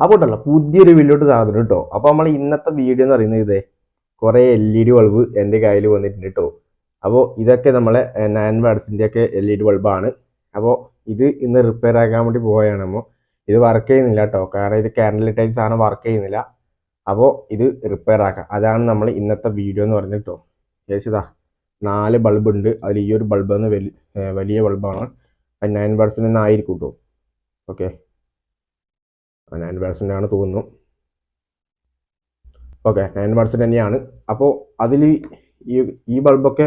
അപ്പോൾ ഉണ്ടല്ലോ പുതിയൊരു വീഡിയോട്ട് സാധനം കേട്ടോ അപ്പോൾ നമ്മൾ ഇന്നത്തെ വീഡിയോ എന്ന് പറയുന്നത് ഇതേ കുറേ എൽ ഇ ഡി ബൾബ് എന്റെ കയ്യിൽ വന്നിട്ടുണ്ട് കേട്ടോ അപ്പോൾ ഇതൊക്കെ നമ്മളെ നയൻ വാട്സിന്റെ ഒക്കെ എൽ ഇ ഡി ബൾബാണ് അപ്പോൾ ഇത് ഇന്ന് റിപ്പയർ ആക്കാൻ വേണ്ടി പോവുകയാണ് അപ്പോൾ ഇത് വർക്ക് ചെയ്യുന്നില്ല കേട്ടോ കാരണം ഇത് കാൻഡിൽ ടൈപ്പ് സാധനം വർക്ക് ചെയ്യുന്നില്ല. അപ്പോൾ ഇത് റിപ്പയർ ആക്കാം. അതാണ് നമ്മൾ ഇന്നത്തെ വീഡിയോ എന്ന് പറഞ്ഞത് കേട്ടോ ചേച്ചിതാ നാല് ബൾബ് ഉണ്ട്. അതിൽ ഈ ഒരു ബൾബ് എന്ന് വലിയ ബൾബാണ് നയൻ വാട്സിന്റെ ആയിരിക്കും കേട്ടോ ഓക്കെ നയൻ പെർസെന്റ് ആണ് തോന്നുന്നു. ഓക്കെ നയൻ പെർസെന്റ് തന്നെയാണ്. അപ്പോൾ അതിൽ ഈ ഈ ബൾബൊക്കെ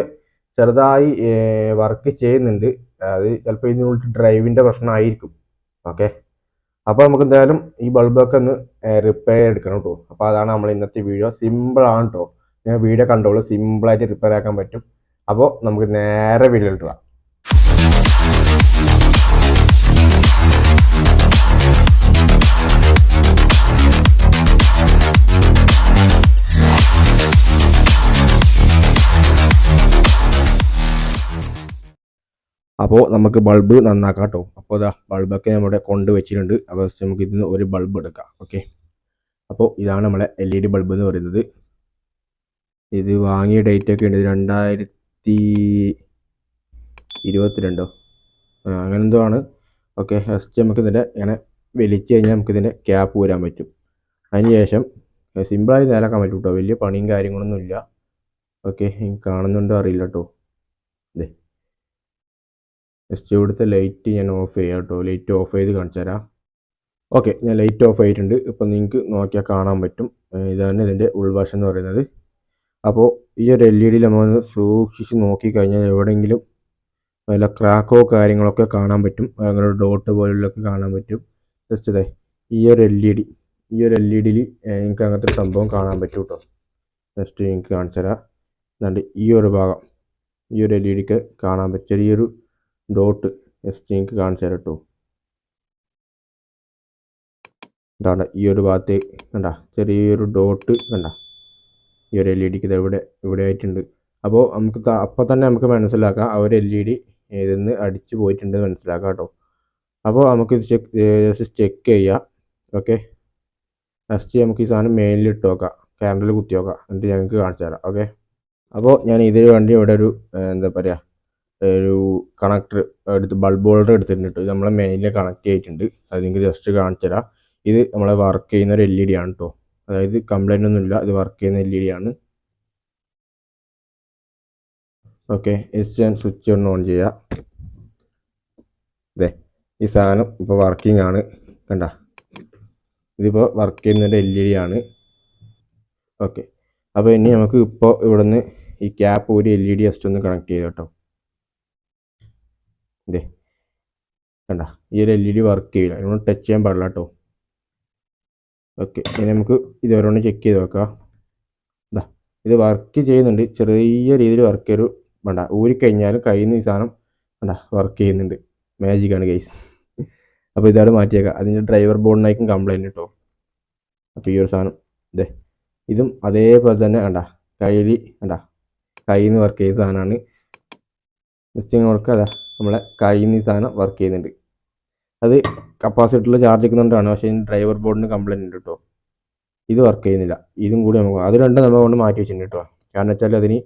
ചെറുതായി വർക്ക് ചെയ്യുന്നുണ്ട്. അത് ചിലപ്പോൾ ഇതിനുള്ളിൽ ഡ്രൈവിന്റെ പ്രശ്നമായിരിക്കും. ഓക്കെ അപ്പോൾ നമുക്ക് എന്തായാലും ഈ ബൾബൊക്കെ ഒന്ന് റിപ്പയർ എടുക്കണം കേട്ടോ അപ്പോൾ അതാണ് നമ്മൾ ഇന്നത്തെ വീഡിയോ സിമ്പിളാണ് കേട്ടോ ഞാൻ വീഡിയോ കണ്ടോളൂ. സിമ്പിളായിട്ട് റിപ്പയർ ആക്കാൻ പറ്റും. അപ്പോൾ നമുക്ക് നേരെ വീഡിയോ അപ്പോൾ നമുക്ക് ബൾബ് നന്നാക്കാം കേട്ടോ അപ്പോൾ ഇതാ ബൾബൊക്കെ നമ്മുടെ കൊണ്ട് വെച്ചിട്ടുണ്ട്. അപ്പോൾ നമുക്ക് ഇതിന് ഒരു ബൾബ് എടുക്കാം. ഓക്കെ അപ്പോൾ ഇതാണ് നമ്മളെ എൽ ഇ ഡി ബൾബ് എന്ന് പറയുന്നത്. ഇത് വാങ്ങിയ ഡേറ്റ് ഒക്കെ ഉണ്ട്. രണ്ടായിരത്തി ഇരുപത്തിരണ്ടോ? ആ, അങ്ങനെ എന്തോ ആണ് ഓക്കെ ഫസ്റ്റ് നമുക്ക് ഇതിന്റെ ഇങ്ങനെ വലിച്ചു കഴിഞ്ഞാൽ നമുക്ക് ഇതിന്റെ ക്യാപ്പ് വരാൻ പറ്റും. അതിന് ശേഷം സിമ്പിളായി നേരാക്കാൻ പറ്റും കേട്ടോ വലിയ പണിയും കാര്യങ്ങളൊന്നും ഇല്ല. ഓക്കെ കാണുന്നുണ്ടോ അറിയില്ല കേട്ടോ ഇതേ ജസ്റ്റ് ഇവിടുത്തെ ലൈറ്റ് ഞാൻ ഓഫ് ചെയ്യാം കേട്ടോ. ലൈറ്റ് ഓഫ് ചെയ്ത് കാണിച്ചു തരാം. ഓക്കെ ഞാൻ ലൈറ്റ് ഓഫ് ആയിട്ടുണ്ട്. ഇപ്പം നിങ്ങൾക്ക് നോക്കിയാൽ കാണാൻ പറ്റും. ഇതാണ് ഇതിന്റെ ഉൾവശം എന്ന് പറയുന്നത്. അപ്പോൾ ഈ ഒരു എൽ ഇ ഡിയിൽ നമ്മൾ സൂക്ഷിച്ച് നോക്കിക്കഴിഞ്ഞാൽ എവിടെയെങ്കിലും വല്ല ക്രാക്കോ കാര്യങ്ങളൊക്കെ കാണാൻ പറ്റും. അങ്ങനെ ഡോട്ട് പോലുള്ളൊക്കെ കാണാൻ പറ്റും. ജസ്റ്റ് അതെ ഈ ഒരു എൽ ഇ ഡി ഈ ഒരു എൽ ഇ ഡിയിൽ നിങ്ങൾക്ക് അങ്ങനത്തെ ഒരു സംഭവം കാണാൻ പറ്റും കേട്ടോ. ജസ്റ്റ് നിങ്ങൾക്ക് കാണിച്ചു തരാം. ഈ ഒരു ഭാഗം ഈ ഒരു എൽ ഇ ഡിക്ക് കാണാൻ പറ്റും. ചെറിയൊരു ഡോട്ട് എസ് ടി എനിക്ക് കാണിച്ചു തരാം കേട്ടോ ഇതാണ് ഈ ഒരു ഭാഗത്ത് കണ്ട? ചെറിയൊരു ഡോട്ട് കണ്ട? ഈ ഒരു എൽ ഇ ഡിക്ക് ഇവിടെ ഇവിടെ ആയിട്ടുണ്ട്. അപ്പോൾ നമുക്ക് അപ്പോൾ തന്നെ നമുക്ക് മനസ്സിലാക്കാം ആ ഒരു എൽ ഇ ഡി ഇതിന്ന് അടിച്ച് പോയിട്ടുണ്ട് എന്ന് മനസ്സിലാക്കാം കേട്ടോ അപ്പോൾ നമുക്ക് ഇത് ചെക്ക് ജസ്റ്റ് ചെക്ക് ചെയ്യാം. ഓക്കെ ഫസ്റ്റ് നമുക്ക് ഈ സാധനം മെയിനിൽ ഇട്ട് നോക്കാം. ക്യാൻഡിൽ കുത്തി നോക്കാം. എന്നിട്ട് ഞങ്ങൾക്ക് കാണിച്ചു തരാം. ഓക്കെ അപ്പോൾ ഞാൻ ഇതിന് വേണ്ടി ഇവിടെ ഒരു എന്താ പറയുക ഒരു കണക്ടർ എടുത്ത് ബൾബ് ഹോൾഡർ എടുത്തിട്ടുണ്ട്. നമ്മളെ മെയിനിൽ കണക്ട് ചെയ്തിട്ടുണ്ട്. അത് നിങ്ങൾക്ക് ജസ്റ്റ് കാണിച്ചു തരാം. ഇത് നമ്മളെ വർക്ക് ചെയ്യുന്ന ഒരു എൽ ഇ ഡി ആണ് കേട്ടോ അതായത് കംപ്ലൈന്റ് ഒന്നുമില്ല ഇത് വർക്ക് ചെയ്യുന്ന എൽ ഇ ഡി ആണ്. ഓക്കെ ജസ്റ്റ് ഞാൻ സ്വിച്ച് ഒന്ന് ഓൺ ചെയ്യാം. അതെ ഈ സാധനം ഇപ്പോൾ വർക്കിംഗ് ആണ്. കണ്ട? ഇതിപ്പോൾ വർക്ക് ചെയ്യുന്നതിന്റെ എൽ ഇ ഡി ആണ്. ഓക്കെ അപ്പോൾ ഇനി നമുക്ക് ഇപ്പോൾ ഇവിടുന്ന് ഈ ക്യാപ്പ് ഒരു എൽ ഇ ഡി ജസ്റ്റ് ഒന്ന് കണക്ട് ചെയ്ത് കേട്ടോ. ഇതേ. കണ്ട ഈ ഒരു എൽ ഇ ഡി വർക്ക് ചെയ്യില്ല ഇതിനോട് ടച്ച് ചെയ്യാൻ പാടില്ല കേട്ടോ ഓക്കെ ഇനി നമുക്ക് ഇത് ഓരോന്ന് ചെക്ക് ചെയ്ത് നോക്കാം. ഇതാ ഇത് വർക്ക് ചെയ്യുന്നുണ്ട്. ചെറിയ രീതിയിൽ വർക്ക് ഒരു വേണ്ട ഊരിക്കഴിഞ്ഞാലും കയ്യിൽ നിന്ന് ഈ സാധനം വേണ്ട വർക്ക് ചെയ്യുന്നുണ്ട്. മാജിക്കാണ് ഗൈസ് അപ്പോൾ ഇതാണ് മാറ്റിയേക്കാം. അതിന്റെ ഡ്രൈവർ ബോർഡിനായിരിക്കും കംപ്ലൈന്റ് കേട്ടോ അപ്പോൾ ഈ ഒരു സാധനം ഇതേ ഇതും അതേപോലെ തന്നെ വേണ്ട കയ്യിൽ വേണ്ട കയ്യിൽ നിന്ന് വർക്ക് ചെയ്ത സാധനമാണ് ജസ്റ്റ് ഇങ്ങനെ അതാ നമ്മളെ കയ്യിൽ നിന്ന് സാധനം വർക്ക് ചെയ്യുന്നുണ്ട്. അത് കപ്പാസിറ്ററിൽ ചാർജ് വെക്കുന്നുണ്ടാണ്. പക്ഷേ ഡ്രൈവർ ബോർഡിന് കംപ്ലൈന്റ് ഉണ്ട് കേട്ടോ ഇത് വർക്ക് ചെയ്യുന്നില്ല. ഇതും കൂടി നമുക്ക് അത് രണ്ടും നമ്മൾ കൊണ്ട് മാറ്റി വെച്ചിട്ടുണ്ട് കേട്ടോ കാരണം വെച്ചാൽ അതിന്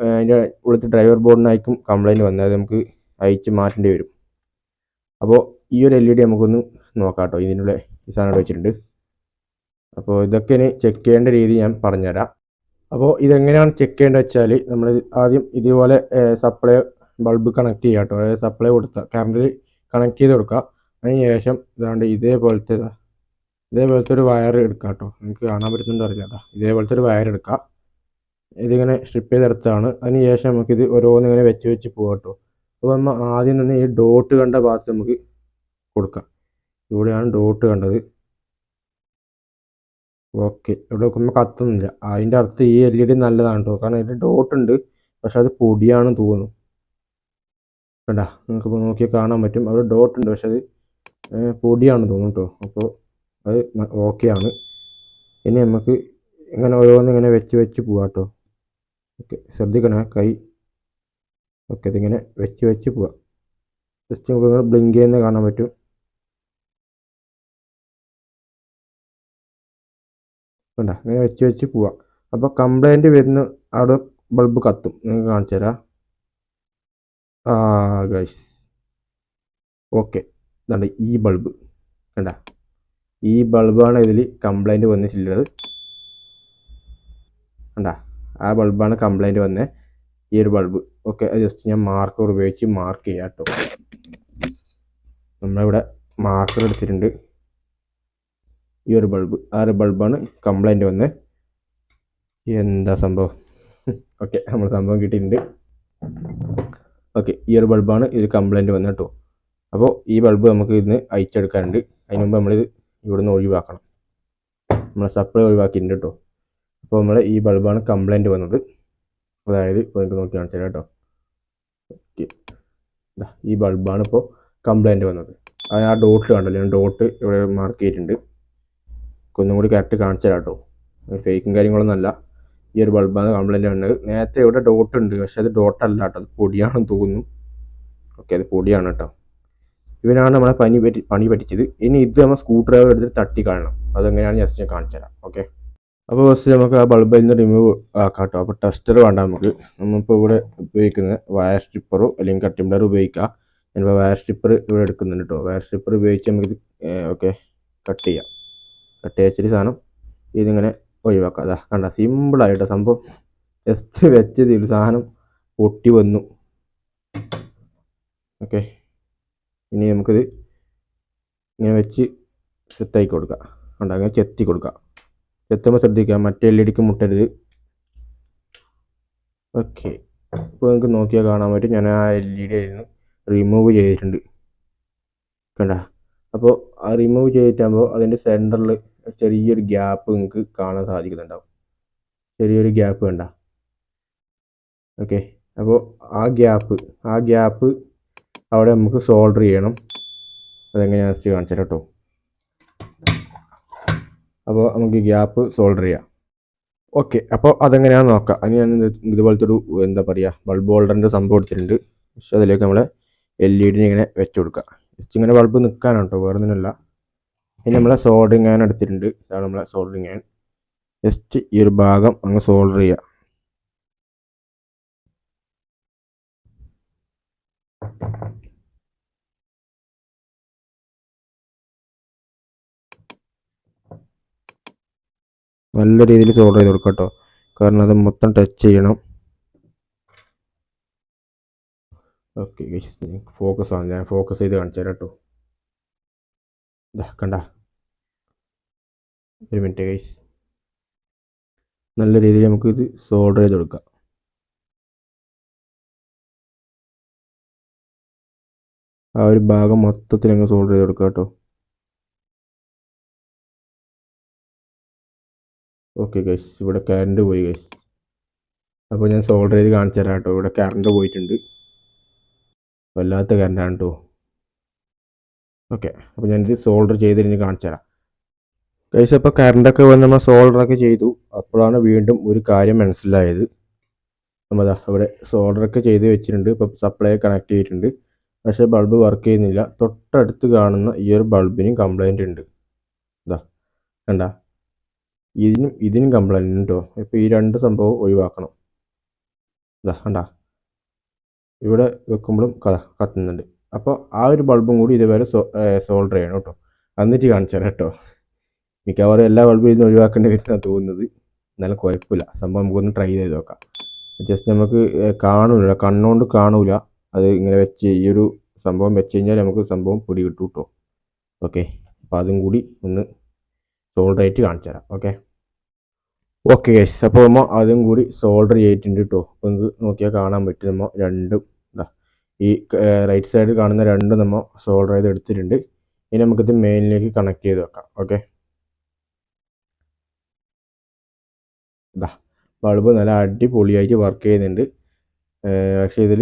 അതിന്റെ ഉള്ളിൽ ഡ്രൈവർ ബോർഡിനായിരിക്കും കംപ്ലൈന്റ് വന്നത് അത് നമുക്ക് അയച്ച് മാറ്റേണ്ടി വരും. അപ്പോൾ ഈ ഒരു എൽ ഇ ഡി നമുക്കൊന്ന് നോക്കാം കേട്ടോ ഇതിനുള്ള ഈ സാധനം വെച്ചിട്ടുണ്ട്. അപ്പോൾ ഇതൊക്കെ ഇനി ചെക്ക് ചെയ്യേണ്ട രീതി ഞാൻ പറഞ്ഞുതരാം. അപ്പോൾ ഇതെങ്ങനെയാണ് ചെക്ക് ചെയ്യേണ്ടത് വെച്ചാൽ നമ്മൾ ആദ്യം ഇതുപോലെ സപ്ലൈ ബൾബ് കണക്ട് ചെയ്യുക കേട്ടോ അതായത് സപ്ലൈ കൊടുക്കുക കറണ്ടിൽ കണക്ട് ചെയ്ത് കൊടുക്കുക അതിന് ശേഷം ഇതാണ്ട് ഇതേപോലത്തെ ഇതേപോലത്തെ ഒരു വയർ എടുക്കുക കേട്ടോ നിങ്ങൾക്ക് കാണാൻ പറ്റുന്നുണ്ടോ അറിയില്ല. അതാ ഇതേപോലത്തെ ഒരു വയർ എടുക്കുക ഇതിങ്ങനെ സ്ട്രിപ്പ് ചെയ്തെടുത്താണ് അതിന് ശേഷം നമുക്കിത് ഓരോന്നിങ്ങനെ വെച്ച് വെച്ച് പോകാം കേട്ടോ അപ്പോൾ നമ്മൾ ആദ്യം തന്നെ ഈ ഡോട്ട് കണ്ട ഭാഗത്ത് നമുക്ക് കൊടുക്കാം. ഇവിടെയാണ് ഡോട്ട് കണ്ടത്. ഓക്കെ. ഇവിടെ നോക്കുമ്പോൾ കത്തുന്നില്ല അതിന്റെ അർത്ഥം ഈ എൽ ഇ ഡി നല്ലതാണ് കേട്ടോ കാരണം ഇതിൽ ഡോട്ട് ഉണ്ട്. പക്ഷെ അത് പൊടിയാണെന്ന് തോന്നുന്നു. കണ്ട നിങ്ങൾക്ക് ഇപ്പോൾ നോക്കിയാൽ കാണാൻ പറ്റും. അവിടെ ഡോട്ട് ഉണ്ട് പക്ഷെ അത് പൊടിയാണ് തോന്നുന്നു കേട്ടോ അപ്പോൾ അത് ഓക്കെ ആണ്. ഇനി നമുക്ക് ഇങ്ങനെ ഓരോന്ന് ഇങ്ങനെ വെച്ച് വെച്ച് പോവാം കേട്ടോ ഓക്കെ ശ്രദ്ധിക്കണേ കൈ ഓക്കെ ഇതിങ്ങനെ വെച്ച് വെച്ച് പോവാം. ജസ്റ്റ് നമുക്ക് ബ്ലിങ്ക് ചെയ്യുന്ന കാണാൻ പറ്റും. വേണ്ട ഇങ്ങനെ വെച്ച് വെച്ച് പോവാം. അപ്പോൾ കംപ്ലൈന്റ് വരുന്ന അവിടെ ബൾബ് കത്തും. നിങ്ങൾക്ക് കാണിച്ചു തരാം ഗൈസ് ഓക്കെ ഇതാണ് ഈ ബൾബ് കണ്ട? ഈ ബൾബാണ് ഇതിൽ കംപ്ലൈന്റ് വന്നിട്ടുള്ളത്. കണ്ട? ആ ബൾബാണ് കംപ്ലൈന്റ് വന്നത് ഈ ഒരു ബൾബ് ഓക്കെ ജസ്റ്റ് ഞാൻ മാർക്കർ ഉപയോഗിച്ച് മാർക്ക് ചെയ്യാം കേട്ടോ. നമ്മളിവിടെ മാർക്കർ എടുത്തിട്ടുണ്ട്. ഈ ഒരു ബൾബ് ആ ഒരു ബൾബാണ് കംപ്ലൈന്റ് വന്നത് എന്താ സംഭവം? ഓക്കെ നമ്മൾ സംഭവം കിട്ടിയിട്ടുണ്ട്. ഓക്കെ ഈ ഒരു ബൾബാണ് ഇത് കംപ്ലൈന്റ് വന്നത് കേട്ടോ. അപ്പോൾ ഈ ബൾബ് നമുക്ക് ഇന്ന് അയച്ചെടുക്കാനുണ്ട്. അതിന് മുമ്പ് നമ്മളിത് ഇവിടുന്ന് ഒഴിവാക്കണം. നമ്മൾ സപ്ലൈ ഒഴിവാക്കിയിട്ടുണ്ട് കേട്ടോ. അപ്പോൾ നമ്മൾ ഈ ബൾബാണ് കംപ്ലൈന്റ് വന്നത്. അതായത് നിങ്ങൾക്ക് നോക്കി കാണിച്ചു തരാം കേട്ടോ. ഓക്കെ ഈ ബൾബാണ് ഇപ്പോൾ കംപ്ലൈന്റ് വന്നത്. അത് ആ ഡോട്ടിൽ കണ്ടല്ലോ. ഞാൻ ഡോട്ട് ഇവിടെ മാർക്ക് ചെയ്തിട്ടുണ്ട്. ഒന്നും കൂടി കറക്റ്റ് കാണിച്ചു തരാം കേട്ടോ. ഫേക്കും കാര്യങ്ങളൊന്നും അല്ല. ഈ ഒരു ബൾബാണ് കംപ്ലൈന്റ് വന്നത് നേരത്തെ ഇവിടെ ഡോട്ട് ഉണ്ട്. പക്ഷെ അത് ഡോട്ടല്ല കേട്ടോ. അത് പൊടിയാണെന്ന് തോന്നുന്നു. ഓക്കെ അത് പൊടിയാണ് കേട്ടോ. ഇവനാണ് നമ്മളെ പനി പറ്റി പണി പറ്റിച്ചത്. ഇനി ഇത് നമ്മൾ സ്ക്രൂ ഡ്രൈവർ എടുത്തിട്ട് തട്ടി കാണണം അതെങ്ങനെയാണ് ജസ്റ്റ് ഞാൻ കാണിച്ചു തരാം. ഓക്കെ അപ്പോൾ ഫസ്റ്റ് നമുക്ക് ആ ബൾബിൽ നിന്ന് റിമൂവ് ആക്കാം കേട്ടോ. അപ്പോൾ ടെസ്റ്റർ വേണ്ട നമുക്ക്. നമ്മളിപ്പോൾ ഇവിടെ ഉപയോഗിക്കുന്നത് വയർ സ്ട്രിപ്പറോ അല്ലെങ്കിൽ കട്ടിംഗ് ബ്ലർ ഉപയോഗിക്കാം. ഞാനിപ്പോൾ വയർ സ്ട്രിപ്പർ ഇവിടെ എടുക്കുന്നുണ്ട് കേട്ടോ. വയർ സ്ട്രിപ്പർ ഉപയോഗിച്ച് നമുക്കിത് ഓക്കെ കട്ട് ചെയ്യാം. കട്ട് ചെയ്യാച്ചൊരു സാധനം ഇതിങ്ങനെ ഒഴിവാക്കാം അതാ കണ്ട സിമ്പിളായിട്ട് സംഭവം. ജസ്റ്റ് വെച്ചതിൽ സാധനം പൊട്ടി വന്നു. ഓക്കെ ഇനി നമുക്കിത് ഇങ്ങനെ വെച്ച് സെറ്റാക്കി കൊടുക്കാം. കണ്ട? അങ്ങനെ ചെത്തി കൊടുക്കാം. ചെത്തുമ്പോൾ ശ്രദ്ധിക്കുക. മറ്റേ ഡിക്ക് മുട്ടരുത്. ഓക്കെ ഇപ്പോൾ നിങ്ങൾക്ക് നോക്കിയാൽ കാണാൻ പറ്റും. ഞാൻ ആ എൽ ഇ ഡി ആയിരുന്നു റിമൂവ് ചെയ്തിട്ടുണ്ട്. കണ്ട? അപ്പോൾ ആ റിമൂവ് ചെയ്തിട്ടാകുമ്പോൾ അതിന്റെ സെന്ററിൽ ചെറിയൊരു ഗ്യാപ്പ് നിങ്ങൾക്ക് കാണാൻ സാധിക്കുന്നുണ്ടാവും. ചെറിയൊരു ഗ്യാപ്പ് വേണ്ട. ഓക്കെ അപ്പോൾ ആ ഗ്യാപ്പ് ആ ഗ്യാപ്പ് അവിടെ നമുക്ക് സോൾഡർ ചെയ്യണം. അതെങ്ങനെയാണെന്ന് വെച്ച് കാണിച്ചു കേട്ടോ അപ്പോൾ നമുക്ക് ഗ്യാപ്പ് സോൾഡർ ചെയ്യാം. ഓക്കെ അപ്പോൾ അതെങ്ങനെയാണെന്ന് നോക്കാം. അതിന് ഞാൻ ഇത് ഇതുപോലത്തെ ഒരു എന്താ പറയുക ബൾബ് ഹോൾഡറിന്റെ സംഭവം എടുത്തിട്ടുണ്ട്. പക്ഷേ അതിലേക്ക് നമ്മൾ എൽ ഇ ഡിനെ ഇങ്ങനെ വെച്ച് കൊടുക്കുക ജസ്റ്റ് ഇങ്ങനെ ബൾബ് നിൽക്കാനാണ് കേട്ടോ വേറെ ഒന്നുമില്ല ഇനി നമ്മളെ സോൾഡറിങ് ആൻ എടുത്തിട്ടുണ്ട്. ഇതാണ് നമ്മളെ സോൾഡറിങ് ആൻ ജസ്റ്റ് ഈ ഒരു ഭാഗം അങ്ങ് സോൾഡർ ചെയ്യുക നല്ല രീതിയിൽ സോൾഡർ ചെയ്ത് കൊടുക്കുക കേട്ടോ. കാരണം അത് മൊത്തം ടച്ച് ചെയ്യണം. ഓക്കെ ഫോക്കസ് ആണ് ഞാൻ ഫോക്കസ് ചെയ്ത് കാണിച്ചു തരാം കേട്ടോ. ഇതാ കണ്ട? ഒരു മിനിറ്റ് ഗൈസ് നല്ല രീതിയിൽ നമുക്ക് ഇത് സോൾഡർ ചെയ്ത് കൊടുക്കാം. ആ ഒരു ഭാഗം മൊത്തത്തിൽ അങ്ങ് സോൾഡർ ചെയ്ത് കൊടുക്കാം കേട്ടോ. ഓക്കെ ഗൈസ് ഇവിടെ കറണ്ട് പോയി ഗൈസ് അപ്പോൾ ഞാൻ സോൾഡർ ചെയ്ത് കാണിച്ചു തരാം കേട്ടോ. ഇവിടെ കറണ്ട് പോയിട്ടുണ്ട്. വല്ലാത്ത കറണ്ടാണ് കേട്ടോ. ഓക്കെ അപ്പോൾ ഞാനിത് സോൾഡർ ചെയ്ത് ഇനി കാണിച്ചു തരാം കഴിച്ച അപ്പോൾ കറണ്ടൊക്കെ വന്ന് നമ്മൾ സോൾഡറൊക്കെ ചെയ്തു. അപ്പോഴാണ് വീണ്ടും ഒരു കാര്യം മനസ്സിലായത്. നമ്മളതാ ഇവിടെ സോൾഡറൊക്കെ ചെയ്ത് വെച്ചിട്ടുണ്ട്. ഇപ്പോൾ സപ്ലൈ കണക്ട് ചെയ്തിട്ടുണ്ട്. പക്ഷേ ബൾബ് വർക്ക് ചെയ്യുന്നില്ല. തൊട്ടടുത്ത് കാണുന്ന ഈ ഒരു ബൾബിനും കംപ്ലൈന്റ് ഉണ്ട്. ഇതാ കണ്ട? ഇതിനും ഇതിനും കംപ്ലൈന്റ് ഉണ്ടോ ഇപ്പോൾ ഈ രണ്ട് സംഭവം ഒഴിവാക്കണം. ഇതാ കണ്ട? ഇവിടെ വെക്കുമ്പോഴും കത്തുന്നുണ്ട്. അപ്പോൾ ആ ഒരു ബൾബും കൂടി ഇതുവരെ സോൾഡർ ചെയ്യണം കേട്ടോ. എന്നിട്ട് കാണിച്ചു തരാം കേട്ടോ. മിക്കവാറും എല്ലാ ബൾബും ഇന്ന് ഒഴിവാക്കേണ്ടി വരുന്നതാണ് തോന്നുന്നത്. എന്നാലും കുഴപ്പമില്ല. സംഭവം നമുക്കൊന്ന് ട്രൈ ചെയ്ത് നോക്കാം. ജസ്റ്റ് നമുക്ക് കാണൂല. കണ്ണുകൊണ്ട് കാണൂല. അത് ഇങ്ങനെ വെച്ച് ഈ ഒരു സംഭവം വെച്ച് കഴിഞ്ഞാൽ നമുക്ക് സംഭവം പിടി കിട്ടും കേട്ടോ. ഓക്കെ അപ്പോൾ അതും കൂടി ഒന്ന് സോൾഡർ ആയിട്ട് കാണിച്ചു തരാം ഓക്കെ ഓക്കെ അപ്പോൾ നമ്മൾ അതും കൂടി സോൾഡർ ചെയ്തിട്ടുണ്ട് കേട്ടോ. നിങ്ങൾക്ക് നോക്കിയാൽ കാണാൻ പറ്റും നമ്മൾ രണ്ടും. ഈ റൈറ്റ് സൈഡിൽ കാണുന്ന രണ്ടും നമ്മൾ സോൾഡർ ചെയ്ത് എടുത്തിട്ടുണ്ട്. ഇനി നമുക്കിത് മെയിനിലേക്ക് കണക്ട് ചെയ്ത് വെക്കാം. ഓക്കെ ബൾബ് നല്ല അടിപൊളിയായിട്ട് വർക്ക് ചെയ്യുന്നുണ്ട്. പക്ഷേ ഇതിൽ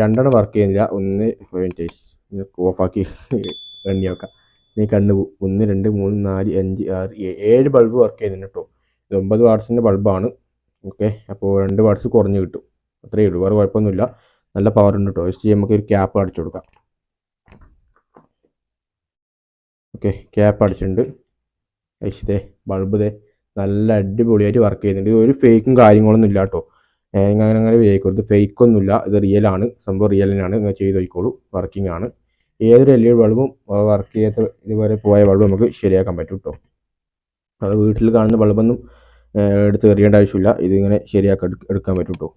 രണ്ടെണ്ണം വർക്ക് ചെയ്യുന്നില്ല. ഒന്ന് ഓഫാക്കി എണ്ണി വെക്കാം നീ കണ്ണു ഒന്ന് രണ്ട് മൂന്ന് നാല് അഞ്ച് ആറ് ഏഴ് ബൾബ് വർക്ക് ചെയ്യുന്നുണ്ട് കേട്ടോ. ഇത് ഒമ്പത് വാട്സിന്റെ ബൾബാണ് ഓക്കെ അപ്പോൾ രണ്ട് വാട്സ് കുറഞ്ഞ് കിട്ടും. അത്രയേ ഉള്ളൂ. വേറെ കുഴപ്പമൊന്നുമില്ല. നല്ല പവർ ഉണ്ട് കേട്ടോ എസ് ജി നമുക്ക് ഒരു ക്യാപ്പ് അടിച്ചു കൊടുക്കാം. ഓക്കെ ക്യാപ്പ് അടിച്ചിട്ടുണ്ട്. ഇതേ ബൾബ് ദേ നല്ല അടിപൊളിയായിട്ട് വർക്ക് ചെയ്യുന്നുണ്ട്. ഇത് ഒരു ഫേക്കും കാര്യങ്ങളൊന്നും ഇല്ല കേട്ടോ അങ്ങനെ അങ്ങനെ വിചാരിക്കരുത് ഫേക്കൊന്നുമില്ല ഇത് റിയൽ ആണ്. സംഭവം റിയൽ തന്നെയാണ്. നിങ്ങൾ ചെയ്ത് നോക്കിക്കോളൂ. വർക്കിംഗ് ആണ്. ഏതൊരു ഡി ബൾബും വർക്ക് ചെയ്യാത്ത ഇതുവരെ പോയ ബൾബ് നമുക്ക് ശരിയാക്കാൻ പറ്റും കേട്ടോ അത് വീട്ടിൽ കാണുന്ന ബൾബൊന്നും എടുത്ത് എറിയേണ്ട ആവശ്യമില്ല. ഇതിങ്ങനെ ശരിയാക്കി എടുക്കാൻ പറ്റും കേട്ടോ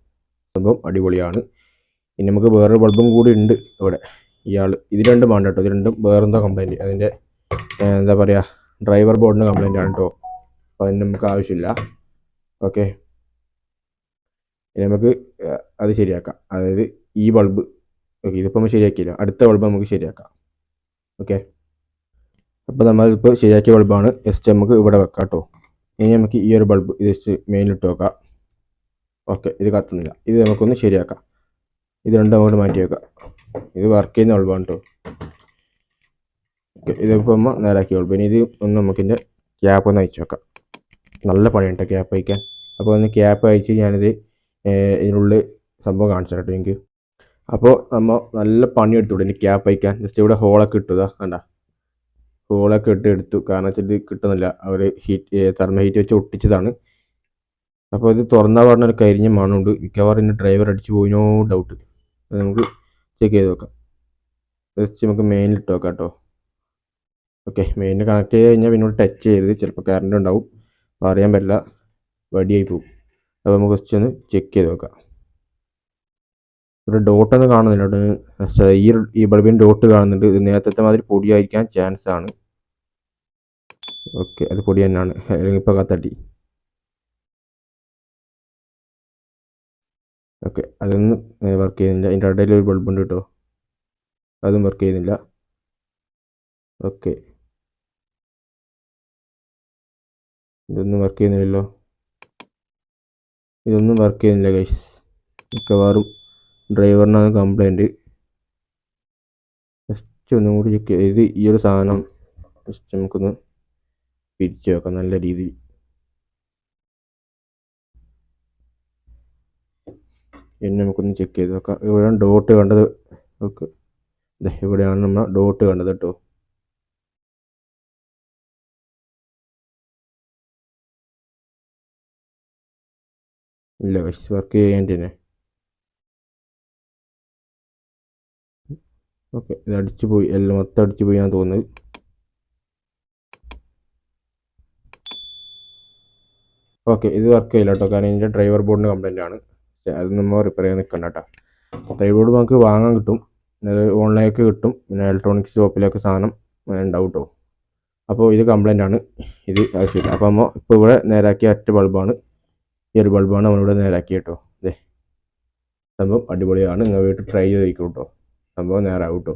സംഭവം അടിപൊളിയാണ്. ഇനി നമുക്ക് വേറൊരു ബൾബും കൂടി ഉണ്ട് ഇവിടെ ഇയാൾ ഇത് രണ്ടും വേണ്ട കേട്ടോ. ഇത് രണ്ടും വേറെന്തോ കംപ്ലൈന്റ് അതിന്റെ എന്താ പറയുക ഡ്രൈവർ ബോർഡിന്റെ കംപ്ലൈന്റ് ആണ് കേട്ടോ. അപ്പോൾ അതിന് നമുക്ക് ആവശ്യമില്ല. ഓക്കെ നമുക്ക് അത് ശരിയാക്കാം. അതായത് ഈ ബൾബ്. ഓക്കെ ഇതിപ്പോൾ നമ്മൾ ശരിയാക്കിയില്ല. അടുത്ത ബൾബ് നമുക്ക് ശരിയാക്കാം. ഓക്കെ അപ്പോൾ നമ്മളിപ്പോൾ ശരിയാക്കിയ ബൾബാണ്. ജസ്റ്റ് നമുക്ക് ഇവിടെ വെക്കാം കേട്ടോ. ഇനി നമുക്ക് ഈ ഒരു ബൾബ് ജസ്റ്റ് മെയിനിലിട്ട് വെക്കാം. ഓക്കെ ഇത് കത്തുന്നില്ല. ഇത് നമുക്കൊന്ന് ശരിയാക്കാം. ഇത് രണ്ടും അങ്ങോട്ട് മാറ്റി വെക്കാം. ഇത് വർക്ക് ചെയ്യുന്ന ബൾബാണ് കേട്ടോ ഇതിപ്പോൾ നമ്മൾ നേരാക്കി ബൾബ് ഇനി ഇത് ഒന്ന് നമുക്കിന്റെ ക്യാപ്പ് ഒന്ന് അയച്ചു വെക്കാം. നല്ല പണിയുണ്ട് ക്യാപ്പ് അയക്കാൻ. അപ്പോൾ ഒന്ന് ക്യാപ്പ് അയച്ച് ഞാനിത് ഇതിനുള്ളിൽ സംഭവം കാണിച്ചു കേട്ടോ എനിക്ക്. അപ്പോൾ നമ്മൾ നല്ല പണി എടുത്തുവിടെ ഇനി ക്യാപ്പ് അയക്കാൻ. ജസ്റ്റ് ഇവിടെ ഹോളൊക്കെ ഇട്ടതാ കണ്ട? ഹോളൊക്കെ ഇട്ട് എടുത്തു. കാരണം വെച്ചാൽ ഇത് കിട്ടുന്നില്ല. അവർ ഹീറ്റ് തെർമ ഹീറ്റ് വെച്ച് ഒട്ടിച്ചതാണ്. അപ്പോൾ ഇത് തുറന്നാൽ പറഞ്ഞ ഒരു കരിഞ്ഞ മണമുണ്ട്. മിക്കവാറും ഇനി ഡ്രൈവർ അടിച്ചു പോയിനോ ഡൗട്ട് നമുക്ക് ചെക്ക് ചെയ്ത് നോക്കാം. ജസ്റ്റ് നമുക്ക് മെയിനിൽ ഇട്ട് നോക്കാം കേട്ടോ ഓക്കെ മെയിനിൽ കണക്ട് ചെയ്ത് കഴിഞ്ഞാൽ പിന്നെ ടച്ച് ചെയ്ത് ചിലപ്പോൾ കറണ്ട് ഉണ്ടാവും. അപ്പോൾ അറിയാൻ പറ്റില്ല വടിയായി പോകും അപ്പോൾ നമുക്ക് ജസ്റ്റ് ഒന്ന് ചെക്ക് ചെയ്ത് നോക്കാം. ഇവിടെ ഡോട്ടൊന്നും കാണുന്നില്ല ഈ ഈ ബൾബിന് ഡോട്ട് കാണുന്നുണ്ട്. ഇത് നേരത്തെ മാതിരി പൊടിയായിരിക്കാൻ ചാൻസ് ആണ്. ഓക്കെ അത് പൊടി തന്നെയാണ്. അല്ലെങ്കിൽ ഇപ്പോൾ കത്തട്ടി. ഓക്കെ. അതൊന്നും വർക്ക് ചെയ്യുന്നില്ല. അതിന്റെ ഇടയിൽ ഒരു ഉണ്ട് കേട്ടോ അതും വർക്ക് ചെയ്യുന്നില്ല. ഓക്കെ. ഇതൊന്നും വർക്ക് ചെയ്യുന്നില്ലല്ലോ. ഇതൊന്നും വർക്ക് ചെയ്യുന്നില്ല ഗൈസ് മിക്കവാറും ഡ്രൈവറിനാണ് കംപ്ലൈന്റ് ജസ്റ്റ് ഒന്നും കൂടി ചെക്ക് ചെയ്ത് ഈ ഒരു സാധനം ജസ്റ്റ് നമുക്കൊന്ന് പിരിച്ചു വെക്കാം. നല്ല രീതിയിൽ. പിന്നെ നമുക്കൊന്ന് ചെക്ക് ചെയ്ത് നോക്കാം. ഇവിടെയാണ് ഡോട്ട് കണ്ടത്. ഓക്കെ ഇവിടെയാണ് നമ്മൾ ഡോട്ട് കണ്ടത് കേട്ടോ ഇല്ല വൈസ് വർക്ക് ചെയ്യേണ്ടതിനെ ഓക്കെ ഇത് അടിച്ചു പോയി. എല്ലാം മൊത്തം അടിച്ചു പോയി ഞാൻ തോന്നുന്നത്. ഓക്കെ ഇത് വർക്ക് ചെയ്യില്ല കേട്ടോ കാരണം ഇതിന്റെ ഡ്രൈവർ ബോർഡിന് കംപ്ലൈന്റ് ആണ്. അത് നമ്മൾ റിപ്പയർ ചെയ്യാൻ നിൽക്കണ്ട കേട്ടോ. ഡ്രൈവർ ബോർഡ് നമുക്ക് വാങ്ങാൻ കിട്ടും. അത് ഓൺലൈനൊക്കെ കിട്ടും. പിന്നെ ഇലക്ട്രോണിക്സ് ഷോപ്പിലൊക്കെ സാധനം ഉണ്ടാവും കേട്ടോ അപ്പോൾ ഇത് കംപ്ലൈന്റ് ആണ്. ഇത് ആവശ്യമില്ല. അപ്പോൾ നമ്മൾ ഇപ്പോൾ ഇവിടെ നേരാക്കിയ ഒറ്റ ബൾബാണ് ഈ ഒരു ബൾബാണ് നമ്മളിവിടെ നേരാക്കിയ കേട്ടോ അതെ സംഭവം അടിപൊളിയാണ്. നിങ്ങൾ വീട്ടിൽ ട്രൈ ചെയ്ത് നോക്കും കേട്ടോ സംഭവം നേരാകും കേട്ടോ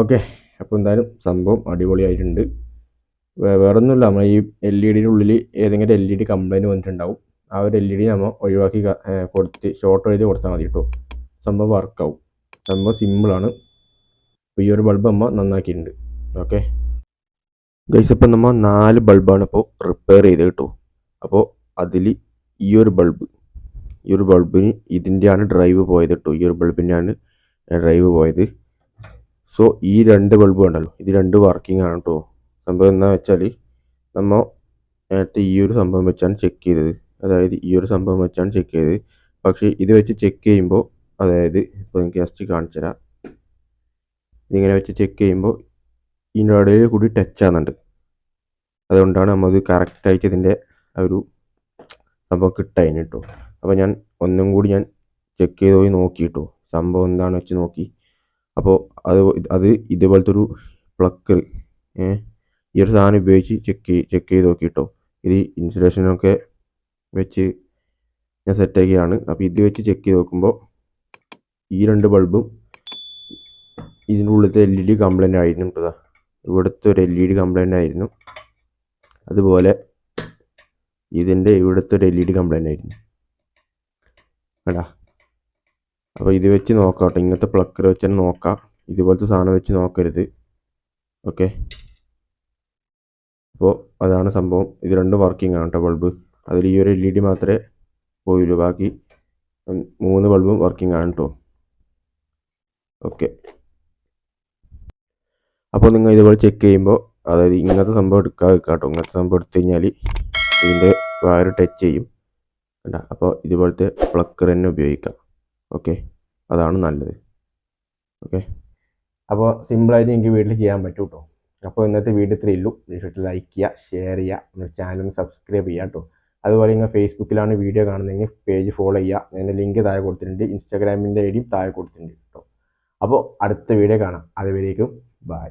ഓക്കെ അപ്പോൾ എന്തായാലും സംഭവം അടിപൊളിയായിട്ടുണ്ട്. വേറൊന്നുമില്ല. നമ്മൾ ഈ എൽ ഇ ഡിയുടെ ഉള്ളിൽ ഏതെങ്കിലും എൽ ഇ ഡി കംപ്ലൈന്റ് വന്നിട്ടുണ്ടാവും. ആ ഒരു എൽ ഇ ഡി നമ്മൾ ഒഴിവാക്കി കൊടുത്ത് ഷോർട്ട് എഴുതി കൊടുത്താൽ മതി കേട്ടോ സംഭവം വർക്കാവും സംഭവം സിമ്പിളാണ് ഈ ഒരു ബൾബ് നമ്മൾ നന്നാക്കിയിട്ടുണ്ട്. ഓക്കെ ഗൈസ് ഇപ്പം നമ്മൾ നാല് ബൾബാണ് ഇപ്പോൾ റിപ്പയർ ചെയ്ത് കേട്ടോ അപ്പോൾ അതിൽ ഈ ഒരു ബൾബ് ഈ ഒരു ബൾബിന് ഇതിന്റെയാണ് ഡ്രൈവ് പോയത് കേട്ടോ ഈ ഒരു ബൾബിന്റെയാണ് ഡ്രൈവ് പോയത്. സോ ഈ രണ്ട് ബൾബ് ഉണ്ടല്ലോ ഇത് രണ്ട് വർക്കിംഗ് ആണ് കേട്ടോ സംഭവം എന്താ വെച്ചാൽ നമ്മൾ നേരത്തെ ഈ ഒരു സംഭവം വെച്ചാണ് ചെക്ക് ചെയ്തത്. അതായത് ഈ ഒരു സംഭവം വെച്ചാണ് ചെക്ക് ചെയ്തത്. പക്ഷേ ഇത് വെച്ച് ചെക്ക് ചെയ്യുമ്പോൾ അതായത് ഇപ്പോൾ എനിക്ക് ജസ്റ്റ് കാണിച്ചു തരാം. ഇതിങ്ങനെ വെച്ച് ചെക്ക് ചെയ്യുമ്പോൾ ഇതിന്റെ ഇടയിൽ കൂടി ടച്ച് ആകുന്നുണ്ട് അതുകൊണ്ടാണ് നമ്മളത് കറക്റ്റായിട്ട് ഇതിന്റെ ഒരു സംഭവം കിട്ടായിന് കേട്ടോ അപ്പോൾ ഞാൻ ഒന്നും കൂടി ഞാൻ ചെക്ക് ചെയ്ത് പോയി നോക്കി കേട്ടോ സംഭവം എന്താണെന്ന് വെച്ച് നോക്കി. അപ്പോൾ അത് അത് ഇതുപോലത്തെ ഒരു പ്ലക്കർ ഈ ഒരു സാധനം ഉപയോഗിച്ച് ചെക്ക് ചെക്ക് ചെയ്ത് നോക്കി കേട്ടോ ഇത് ഇൻസുലേഷനൊക്കെ വെച്ച് ഞാൻ സെറ്റാക്കിയാണ് അപ്പോൾ ഇത് വെച്ച് ചെക്ക് ചെയ്ത് നോക്കുമ്പോൾ ഈ രണ്ട് ബൾബും ഇതിന്റെ ഉള്ളിലത്തെ എൽ ഇ ഡി കംപ്ലൈന്റ് ആയിരുന്നു കേട്ടോ. ഇവിടുത്തെ ഒരു എൽ ഇ ഡി കംപ്ലൈന്റ് ആയിരുന്നു. അതുപോലെ ഇതിന്റെ ഇവിടുത്തെ ഒരു എൽ ഇ ഡി കംപ്ലൈന്റ് ആയിരുന്നു. എടാ അപ്പോൾ ഇത് വെച്ച് നോക്കാം കേട്ടോ ഇങ്ങനത്തെ പ്ലക്കർ വെച്ച് തന്നെ നോക്കാം. ഇതുപോലത്തെ സാധനം വെച്ച് നോക്കരുത്. ഓക്കെ അപ്പോൾ അതാണ് സംഭവം. ഇത് രണ്ടും വർക്കിംഗ് ആണ് കേട്ടോ ബൾബ് അതിൽ ഈ ഒരു എൽ ഇ ഡി മാത്രമേ പോയുള്ളൂ. ബാക്കി മൂന്ന് ബൾബും വർക്കിംഗ് ആണ് കേട്ടോ ഓക്കെ അപ്പോൾ നിങ്ങൾ ഇതുപോലെ ചെക്ക് ചെയ്യുമ്പോൾ അതായത് ഇങ്ങനത്തെ സംഭവം എടുക്കാതെ കേട്ടോ ഇങ്ങനത്തെ സംഭവം എടുത്തു കഴിഞ്ഞാൽ ഇതിന്റെ വയർ ടച്ച് ചെയ്യും. കണ്ട? അപ്പോൾ ഇതുപോലത്തെ പ്ലക്കർ തന്നെ ഉപയോഗിക്കാം. ഓക്കെ അതാണ് നല്ലത്. ഓക്കെ അപ്പോൾ സിമ്പിളായിട്ട് എനിക്ക് വീട്ടിൽ ചെയ്യാൻ പറ്റും കേട്ടോ അപ്പോൾ ഇന്നത്തെ വീഡിയോ ഇത്രയേ ഉള്ളൂ. ലൈക്ക് ചെയ്യുക ഷെയർ ചെയ്യുക നമ്മുടെ ചാനൽ സബ്സ്ക്രൈബ് ചെയ്യുക കേട്ടോ അതുപോലെ നിങ്ങൾ ഫേസ്ബുക്കിലാണ് വീഡിയോ കാണുന്നതെങ്കിൽ പേജ് ഫോളോ ചെയ്യുക. അതിന്റെ ലിങ്ക് താഴെ കൊടുത്തിട്ടുണ്ട്. ഇൻസ്റ്റാഗ്രാമിന്റെ ഐ ഡിയും താഴെ കൊടുത്തിട്ടുണ്ട് കേട്ടോ. അപ്പോൾ അടുത്ത വീഡിയോ കാണാം. അതുവരേക്കും ബൈ